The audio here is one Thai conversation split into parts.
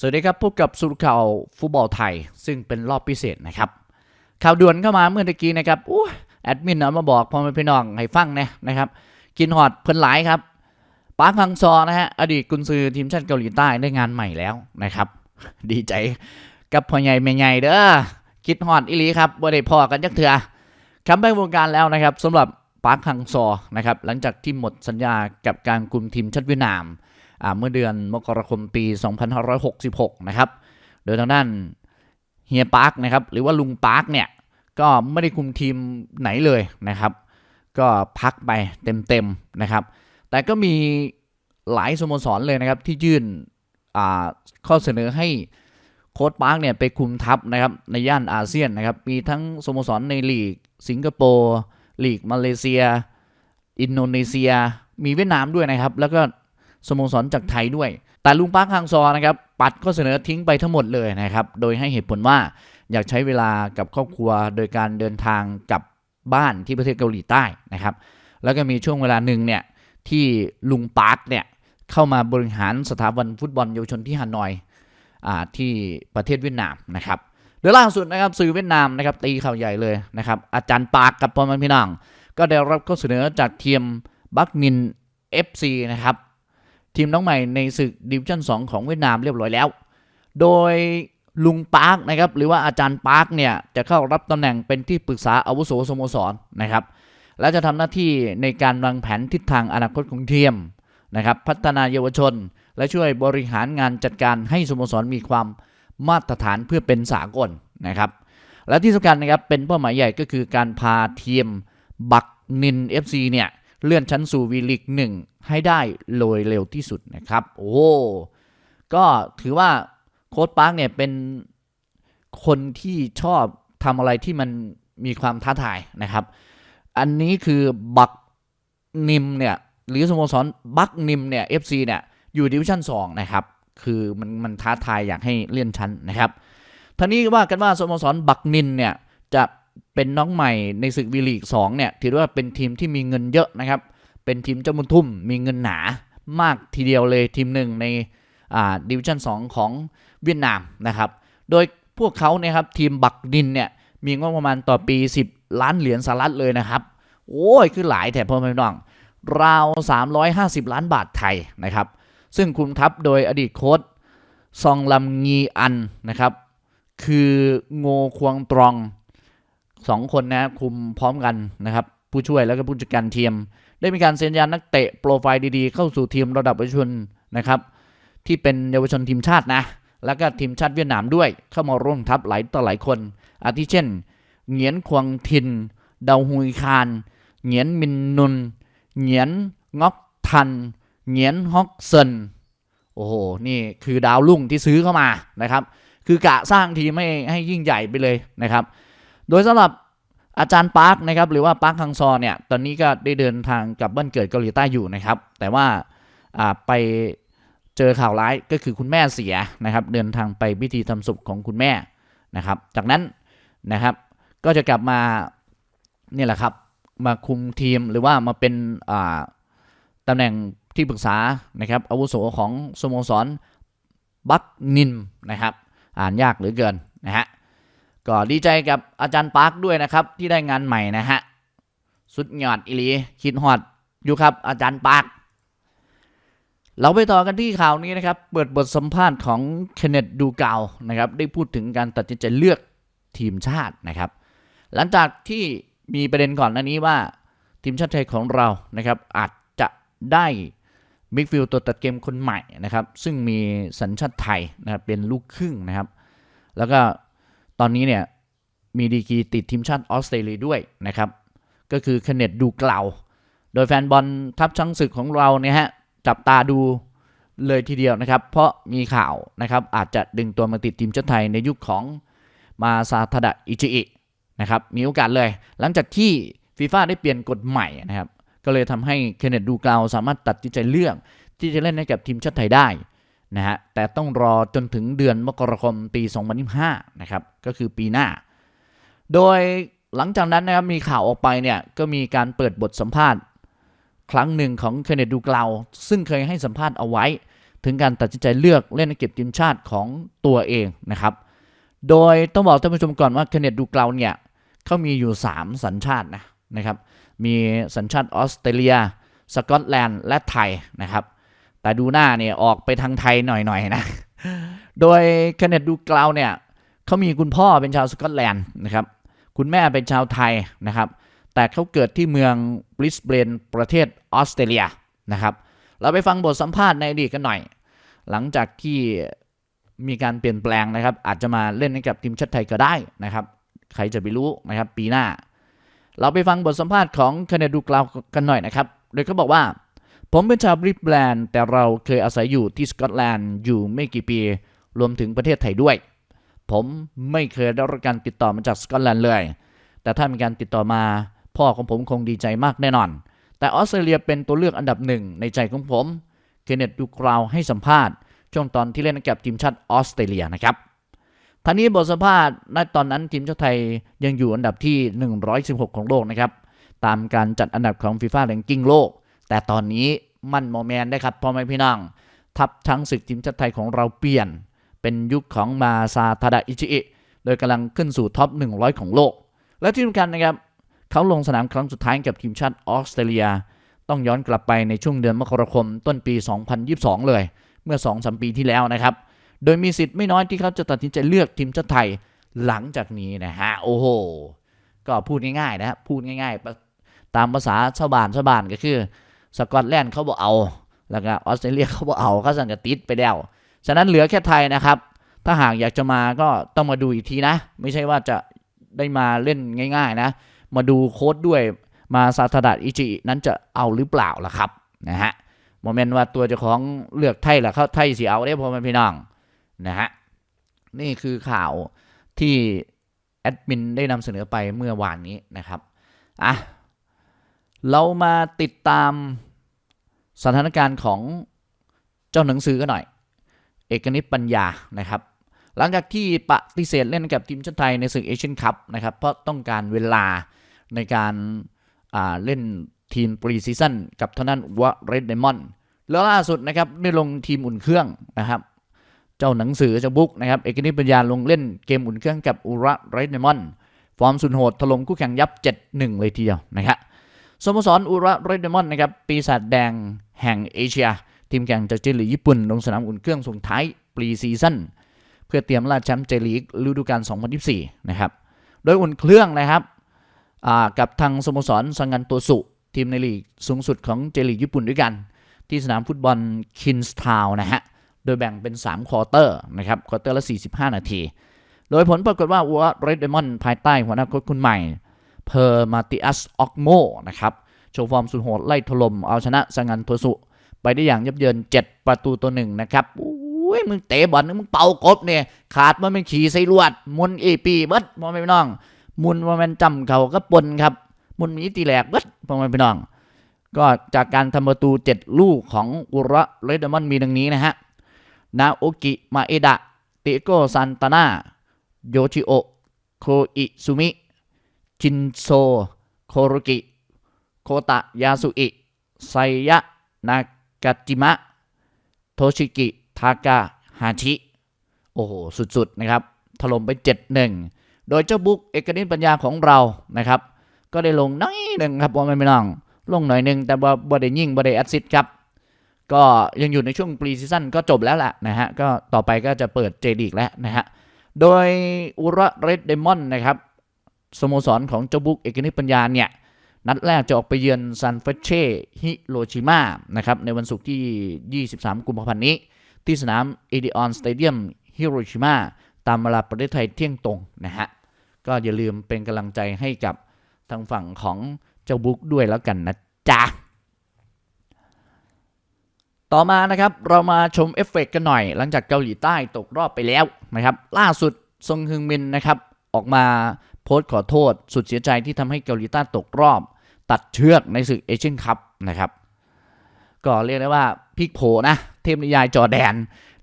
สวัสดีครับพบกับสุรข่าวฟุตบอลไทย ซึ่งเป็นรอบพิเศษนะครับ ข่าวด่วนเข้ามาเมื่อตะกี้นะครับอู้แอดมินเอามาบอกพ่อแม่พี่น้องให้ฟังนะนะครับ กินฮอดเพิ่นหลายครับปาร์คฮังซอนะฮะอดีตกุนซือทีมชาติเกาหลีใต้ได้งานใหม่แล้วนะครับ ดีใจกับพ่อใหญ่แม่ใหญ่เด้อคิดฮอดอีหลีครับบ่ได้พอกันจักเถื่อคำไปวงการแล้วนะครับสำหรับปาร์คฮังซอนะครับหลังจากที่หมดสัญญากับการคุมทีมชาติเวียดนาม เมื่อเดือนมกราคมปี 2566 นะครับ โดยทางด้านเฮียปาร์คนะครับหรือว่าลุงปาร์คเนี่ยก็ไม่ได้คุมทีมไหนเลยนะครับ ก็พักไปเต็มๆนะครับ แต่ก็มีหลายสโมสรเลยนะครับที่ยื่นข้อเสนอให้โค้ชปาร์คเนี่ยไปคุมทัพนะครับในย่านอาเซียนนะครับ มีทั้งสโมสรในลีก สิงคโปร์ลีกมาเลเซีย อินโดนีเซีย มีเวียดนามด้วยนะครับ แล้วก็ สโมสรจากไทยด้วย แต่ลุงปาร์คฮังซอนะครับปัดข้อเสนอทิ้งไปทั้งหมดเลยนะครับ โดยให้เหตุผลว่าอยากใช้เวลากับครอบครัว โดยการเดินทางกลับบ้านที่ประเทศเกาหลีใต้นะครับ แล้วก็มีช่วงเวลาหนึ่งเนี่ยที่ลุงปาร์คเนี่ยเข้ามาบริหารสถาบันฟุตบอลเยาวชนที่ฮานอยอที่ประเทศเวียดนามนะครับโดยล่าสุดนะครับสื่อเวียดนามนะครับตีข่าวใหญ่เลยนะครับอาจารย์ปาร์คกับพ่อแม่พี่น้องก็ได้รับข้อเสนอจากทีมบักนิน FC นะครับ ทีมน้องใหม่ในศึกดิวิชั่น 2 ของเวียดนามเรียบร้อยแล้ว โดยลุงปาร์คนะครับหรือว่าอาจารย์ปาร์คเนี่ยจะเข้ารับตำแหน่งเป็นที่ปรึกษาอาวุโสสโมสรนะครับ และจะทำหน้าที่ในการวางแผนทิศทางอนาคตของทีมนะครับพัฒนาเยาวชน และช่วยบริหารงานจัดการให้สโมสรมีความมาตรฐานเพื่อเป็นสากลนะครับ และที่สำคัญนะครับเป็นเป้าหมายใหญ่ก็คือการพาทีมบักนิน FC เนี่ย เลื่อนชั้นสู่วีลีกหนึ่งให้ได้โดยเร็วที่สุดนะครับ โอ้โหก็ถือว่าโค้ชปาร์คเนี่ยเป็นคนที่ชอบทำอะไรที่มันมีความท้าทายนะครับ อันนี้คือบักนิมเนี่ยหรือสโมสรบักนิมเนี่ย FC เนี่ยอยู่ดิวิชั่น2นะครับ คือมันมันท้าทายอยากให้เลื่อนชั้นนะครับท่านี้ว่ากันว่าสโมสรบักนินเนี่ยจะ เป็นน้องใหม่ในศึกวีลีก2เนี่ยถือว่าเป็นทีมที่มีเงินเยอะนะครับ เป็นทีมเจ้าบุญทุ่มมีเงินหนามากทีเดียวเลยทีมหนึ่งในอ่าดิวิชั่น2 ของเวียดนามนะครับ โดยพวกเขาเนี่ยครับทีมบักดินเนี่ยมีงบประมาณต่อปี 10 ล้านเหรียญสหรัฐเลยนะครับ โอ้ยคือหลายแถบพ่อแม่น้อง ราว 350 ล้านบาทไทยนะครับ ซึ่งคุมทัพโดยอดีตโค้ชซองลำงีอันนะครับ คือโงควงตรอง สองคนนะคุมพร้อมกันนะครับ ผู้ช่วยแล้วก็ผู้จัดการทีม ได้มีการเซ็นยานักเตะโปรไฟล์ดีๆ เข้าสู่ทีมระดับเยาวชนนะครับ ที่เป็นเยาวชนทีมชาตินะ แล้วก็ทีมชาติเวียดนามด้วย เข้ามาร่วมทัพหลายต่อหลายคน อาทิเช่น เหงียนควงทิน เดาฮุยคาน เหงียนมินนุน เหงียนงอกทัน เหงียนฮอกเซนโอ้โห นี่คือดาวรุ่งที่ซื้อเข้ามานะครับ คือกะสร้างทีมให้ให้ยิ่งใหญ่ไปเลยนะครับ โดยสำหรับอาจารย์ปาร์คนะครับหรือว่าปาร์คคังซอเนี่ยตอนนี้ก็ได้เดินทางกลับบ้านเกิดเกาหลีใต้อยู่นะครับ แต่ว่าไปเจอข่าวร้ายก็คือคุณแม่เสียนะครับ เดินทางไปพิธีทำศพของคุณแม่นะครับ จากนั้นนะครับก็จะกลับมาเนี่ยแหละครับมาคุมทีมหรือว่ามาเป็นอ่าตำแหน่งที่ปรึกษานะครับอาวุโสของสโมสรบักนินนะครับ อ่านยากเหลือเกินนะฮะ ก็ดีใจกับอาจารย์ปาร์คด้วยนะครับ ที่ได้งานใหม่นะฮะ สุดยอดอิลีคิดฮอดอยู่ครับ อาจารย์ปาร์คเราไปต่อกันที่ข่าวนี้นะครับ เปิดบทสัมภาษณ์ของเคนเนตดูเกานะครับ ได้พูดถึงการตัดสินใจเลือกทีมชาตินะครับ หลังจากที่มีประเด็นก่อนหน้านี้ว่า ทีมชาติไทยของเรานะครับ อาจจะได้มิดฟิลตัวตัดเกมคนใหม่นะครับ ซึ่งมีสัญชาติไทยนะครับเป็นลูกครึ่งนะครับ แล้วก็ ตอนนี้เนี่ยมีดีกีติดทีมชาติออสเตรเลียด้วยนะครับ ก็คือเคนเนตดูเกลาโดยแฟนบอลทัพช้างศึกของเราเนี่ยฮะจับตาดูเลยทีเดียวนะครับ เพราะมีข่าวนะครับอาจจะดึงตัวมาติดทีมชาติไทยในยุคของมาซาทาดะอิจิอินะครับมีโอกาสเลย หลังจากที่ฟีฟ่าได้เปลี่ยนกฎใหม่นะครับ ก็เลยทำให้เคนเนตดูเกลาสามารถตัดสินใจเลือกที่จะเล่นให้กับทีมชาติไทยได้ นะฮะแต่ต้องรอจนถึงเดือนมกราคมปี 2025 นะครับ ก็คือปีหน้า โดยหลังจากนั้นนะครับมีข่าวออกไปเนี่ยก็มีการเปิดบทสัมภาษณ์ ครั้งหนึ่งของเคนเนตดูกลาวซึ่งเคยให้สัมภาษณ์เอาไว้ ถึงการตัดสินใจเลือกเล่นนักเก็บทีมชาติของตัวเองนะครับ โดยต้องบอกท่านผู้ชมก่อนว่าเคนเนตดูกลาวเนี่ยเขามีอยู่ 3 สัญชาตินะนะครับ มีสัญชาติออสเตรเลีย สกอตแลนด์ และไทยนะครับ แต่ดูหน้าเนี่ยออกไปทางไทยหน่อยๆนะ โดยเคนเนตดูกลาวเนี่ยเขามีคุณพ่อเป็นชาวสกอตแลนด์นะครับ คุณแม่เป็นชาวไทยนะครับ แต่เขาเกิดที่เมืองบริสเบนประเทศออสเตรเลียนะครับ เราไปฟังบทสัมภาษณ์ในอดีตกันหน่อย หลังจากที่มีการเปลี่ยนแปลงนะครับ อาจจะมาเล่นให้กับทีมชาติไทยก็ได้นะครับ ใครจะไปรู้นะครับ ปีหน้า เราไปฟังบทสัมภาษณ์ของคเนดูกลาวกันหน่อยนะครับ โดยเขาบอกว่า ผมเป็นชาวบริสเบนแต่เราเคยอาศัยอยู่ที่สกอตแลนด์อยู่ไม่กี่ปี รวมถึงประเทศไทยด้วย ผมไม่เคยได้รับการติดต่อมาจากสกอตแลนด์เลย แต่ถ้ามีการติดต่อมา พ่อของผมคงดีใจมากแน่นอน แต่ออสเตรเลียเป็นตัวเลือกอันดับหนึ่งในใจของผมเคนเนตดูกราวให้สัมภาษณ์ช่วงตอนที่เล่นกับทีมชาติออสเตรเลียนะครับท่านี้บทสัมภาษณ์ณตอนนั้นทีมชาติไทยยังอยู่อันดับที่ 116 ของโลกนะครับ ตามการจัดอันดับของฟีฟ่าแรงกิ้งโลก แต่ตอนนี้ มันโมแมนได้ครับพ่อแม่พี่น้อง ทัพช้างศึกทีมชาติไทยของเราเปลี่ยน เป็นยุคของมาซาทาดะอิชิอิโดยกำลังขึ้นสู่ท็อป 100 ของโลก และที่สำคัญนะครับเขาลงสนามครั้งสุดท้ายกับทีมชาติออสเตรเลีย ต้องย้อนกลับไปในช่วงเดือนมกราคมต้นปี 2022 เลย เมื่อ 2-3 ปีที่แล้วนะครับ โดยมีสิทธิ์ไม่น้อยที่เขาจะตัดสินใจเลือกทีมชาติไทยหลังจากนี้นะฮะโอ้โหก็พูดง่ายๆนะฮะพูดง่ายๆ ตามภาษาชาวบ้านชาวบ้านก็คือ สกอตแลนด์เขาบอกเอา แล้วก็ออสเตรเลียเขาบอกเอาเขาสั่งจะติดไปแล้ว ฉะนั้นเหลือแค่ไทยนะครับ ถ้าหากอยากจะมาก็ต้องมาดูอีกทีนะ ไม่ใช่ว่าจะได้มาเล่นง่าย ๆนะ มาดูโค้ดด้วย มาซาทาดะอิจินั้นจะเอาหรือเปล่าล่ะครับนะฮะโมเมนต์ว่าตัวเจ้าของเลือกไทยล่ะเขาไทยสิเอาได้พอแม่พี่น้องนะฮะ นี่คือข่าวที่แอดมินได้นำเสนอไปเมื่อวานนี้นะครับ อะ เรามาติดตาม สถานการณ์ของเจ้าหนังสือกันหน่อย เอกนิตปัญญานะครับ หลังจากที่ปฏิเสธเล่นกับทีมชาติไทยในศึกเอเชียนคัพนะครับ เพราะต้องการเวลาในการาเล่นทีมปรีซีซั่นกับทางด้านวะเรดเดมอนแล้วล่าสุดนะครับได้ลงทีมอุ่นเครื่องนะครับ เจ้าหนังสือเจ้าบุ๊กนะครับ เอกนิตปัญญาลงเล่นเกมอุ่นเครื่องกับอุระเรดเดมอนฟอร์มสุดโหดถล่มคู่แข่งยับ 7-1 เลยทีเดียวนะครับ สโมสรอุระเรดเดมอนนะครับปีศาจแดงแห่งเอเชีย ทีมแข่งจากเจลีญี่ปุ่น ลงสนามอุ่นเครื่องส่งท้ายปรีซีซั่นเพื่อเตรียมล่าแชมป์เจลีกฤดูกาล 2024 นะครับ โดยอุ่นเครื่องนะครับกับทางสโมสรสังกันตัวสุทีมในลีกสูงสุดของเจลีกญี่ปุ่นด้วยกัน ที่สนามฟุตบอลคินส์ทาวนะฮะโดยแบ่งเป็น 3 ควอเตอร์นะครับควอเตอร์ละ 45 นาที โดยผลปรากฏว่าวัวเรดเดมอนภายใต้หัวหน้าโค้ชคนใหม่ เพอร์มาติอัสออกโมนะครับโชว์ฟอร์มสุดโหดไล่ถล่มเอาชนะสังกันตัวสุ ไปได้อย่างยับเยิน 7 ประตูตัวหนึ่งนะครับอุ้ยมึงเตะบอลมึงเป่ากบเนี่ยขาดมันเป็นขี่ใส่ลวด มุนเอปีเบิดพ่อแม่พี่น้อง มุนว่ามันจำเขาก็ปนครับ มุนมีตีแหลกเบิดพ่อแม่พี่น้อง ก็จากการทำประตู 7 ลูกของอุระเรดมอนมีดังนี้นะฮะนาโอกิมาเอดะเตโกซันตานาโยชิโอโคอิซุมิ จินโซ โคโรกิ โคตะ ยาสุอิ ไซยะ นากาจิมะ โทชิกิ ทากาฮาชิ โอ้โห สุด ๆ นะครับ ถล่มไป 7-1 โดยเจ้าบุ๊กเอกนิตปัญญาของเรานะครับ ก็ได้ลงน้อยหนึ่งครับว่าไม่ไม่น้องลงหน่อยหนึ่งแต่ว่าบ่ได้ยิงบ่ได้แอซิสต์ครับ ก็ยังอยู่ในช่วงปรีซีซั่นก็จบแล้วแหละนะฮะ ก็ต่อไปก็จะเปิดเจดีกแล้วนะฮะ โดยอุระเรดเดมอนนะครับ สโมสรของเจ้าบุ๊กเอกนิตปัญญาเนี่ยนัดแรกจะออกไปเยือนซันเฟเช่ฮิโรชิมานะครับในวันศุกร์ที่ 23 กุมภาพันธ์นี้ ที่สนามเอเดออนสเตเดียมฮิโรชิมาตามเวลาประเทศไทยเที่ยงตรงนะฮะก็อย่าลืมเป็นกำลังใจให้กับทางฝั่งของเจ้าบุ๊กด้วยแล้วกันนะจ๊ะ ต่อมานะครับเรามาชมเอฟเฟกต์กันหน่อย หลังจากเกาหลีใต้ตกรอบไปแล้วนะครับ ล่าสุดซงฮึงมินนะครับออกมา โพสต์ขอโทษ สุดเสียใจที่ทำให้เกาหลีใต้ตกรอบ ตัดเชือกในศึกเอเชียนคัพนะครับ ก็เรียกได้ว่าพิกโผนะเทพนิยายจอแดน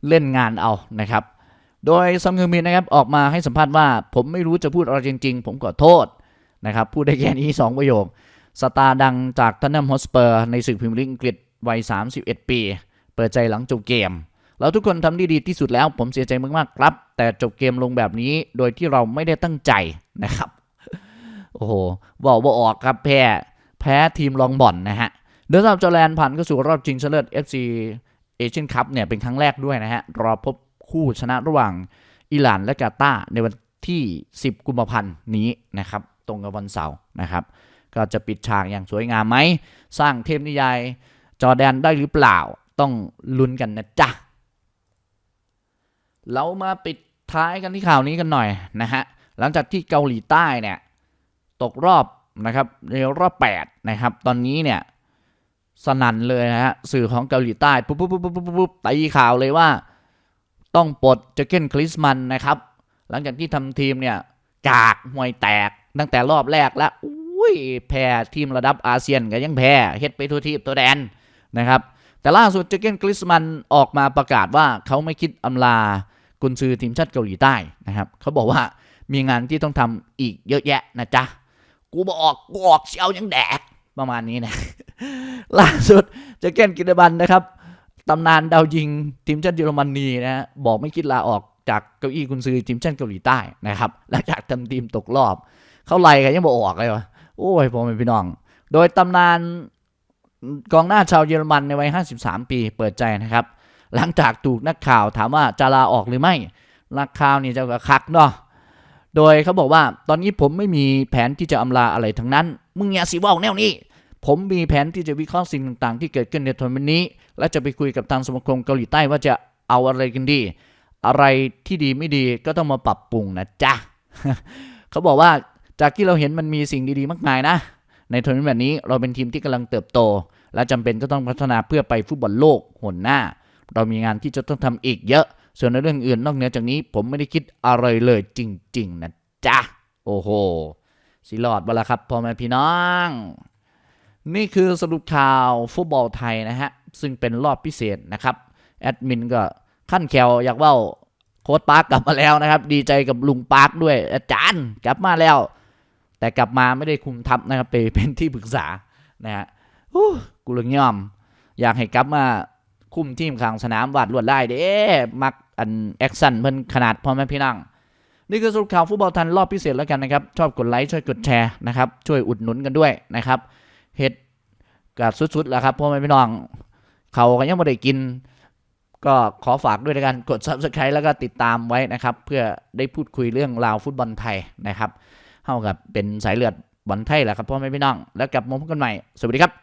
เล่นงานเอานะครับ โดยซงฮึงมินนะครับออกมาให้สัมภาษณ์ว่า ผมไม่รู้จะพูดอะไรจริง ๆ ผมขอโทษนะครับพูดได้แค่นี้ 2 ประโยค สตาร์ดังจากทันนัมฮอสเปอร์ ในศึกพรีเมียร์ลีกอังกฤษวัย 31 ปี เปิดใจหลังจบเกมเราทุกคนทำได้ดีที่สุดแล้ว ผมเสียใจมากๆครับ แต่จบเกมลงแบบนี้โดยที่เราไม่ได้ตั้งใจ นะครับ โอ้โหบอกว่าออกครับแพ้แพ้ทีมลองบ่อนนะฮะเดินทางจอร์แดนผ่านเข้าสู่รอบชิงชนะเลิศ FC เอเชียนคัพเนี่ยเป็นครั้งแรกด้วยนะฮะ รอพบคู่ชนะระหว่างอิหร่านและกาตาร์ในวันที่ 10 กุมภาพันธ์นี้นะครับ ตรงกับวันเสาร์นะครับ ก็จะปิดฉากอย่างสวยงามไหม สร้างเทพนิยายจอร์แดนได้หรือเปล่าต้องลุ้นกันนะจ๊ะ เรามาปิดท้ายกันที่ข่าวนี้กันหน่อยนะฮะ หลังจากที่เกาหลีใต้เนี่ยตกรอบนะครับในรอบ 8 นะครับ ตอนนี้เนี่ยสนั่นเลยนะฮะสื่อของเกาหลีใต้ปุ๊บปุ๊บปุ๊บปุ๊บปุ๊บปุ๊บตีข่าวเลยว่า ต้องปลดเจเกนคลิสมันนะครับ หลังจากที่ทำทีมเนี่ยกากห่วยแตกตั้งแต่รอบแรกแล้วอุ้ยแพ้ทีมระดับอาเซียนก็ยังแพ้เฮ็ดไปทั่วทีบตัวแดนนะครับ แต่ล่าสุดเจเกนคลิสมันออกมาประกาศว่าเขาไม่คิดอำลากุนซือทีมชาติเกาหลีใต้นะครับเขาบอกว่า มีงานที่ต้องทำอีกเยอะแยะนะจ๊ะ กูบอกกูออกเชียวยังแดกประมาณนี้นะ ล่าสุดเจเกนกินบันนะครับตำนานดาวยิงทีมชาติเยอรมนีนะฮะบอกไม่คิดลาออกจากเก้าอี้กุนซือทีมชาติเกาหลีใต้นะครับหลังจากทำทีมตกรอบ เข้าไล่กันยังบอกออกเลยวะโอ้ยพ่อแม่พี่น้อง โดยตำนานกองหน้าชาวเยอรมันในวัย 53 ปีเปิดใจนะครับ หลังจากถูกนักข่าวถามว่าจะลาออกหรือไม่นักข่าวนี่เจะกระคักเนาะ โดยเขาบอกว่าตอนนี้ผมไม่มีแผนที่จะอำลาอะไรทั้งนั้น มึงอย่าสิบอกแนวนี้ ผมมีแผนที่จะวิเคราะห์สิ่งต่างๆ ที่เกิดขึ้นในทัวร์นาเมนต์นี้ และจะไปคุยกับทางสมาคมเกาหลีใต้ว่าจะเอาอะไรกันดี อะไรที่ดีไม่ดีก็ต้องมาปรับปรุงนะจ๊ะเขาบอกว่าจากที่เราเห็นมันมีสิ่งดีๆ มากมายนะ ในทัวร์นาเมนต์แบบนี้เราเป็นทีมที่กำลังเติบโต และจำเป็นก็ต้องพัฒนาเพื่อไปฟุตบอลโลกหนหน้า เรามีงานที่จะต้องทำอีกเยอะ ส่วนในเรื่องอื่นนอกเหนือจากนี้ผมไม่ได้คิดอะไรเลยจริง ๆ นะจ๊ะ โอ้โห สิหลอดบละครับพ่อแม่พี่น้อง นี่คือสรุปข่าวฟุตบอลไทยนะฮะ ซึ่งเป็นรอบพิเศษนะครับ แอดมินก็ขั้นแควอยากเว่าโค้ดปาร์กกลับมาแล้วนะครับ ดีใจกับลุงปาร์กด้วย อาจารย์กลับมาแล้ว แต่กลับมาไม่ได้คุมทัพนะครับไปเป็นที่ปรึกษานะฮะกูเลยยอม อยากให้กลับมาคุมทีมข้างสนามวาดลวดได้เด้มัก อันแอคชั่นเพิ่นขนาดพ่อแม่พี่น้องนี่คือสรุปข่าวฟุตบอลทันรอบพิเศษแล้วกันนะครับ ชอบกดไลค์ช่วยกดแชร์นะครับ ช่วยอุดหนุนกันด้วยนะครับเฮ็ดกับสุดๆแล้วครับพ่อแม่พี่น้อง เขาก็ยังไม่ได้กิน ก็ขอฝากด้วยการกด subscribe แล้วก็ติดตามไว้นะครับ เพื่อได้พูดคุยเรื่องราวฟุตบอลไทยนะครับเท่ากับเป็นสายเลือดบอลไทยแหละครับพ่อแม่พี่น้อง แล้วกลับมาพบกันใหม่ สวัสดีครับ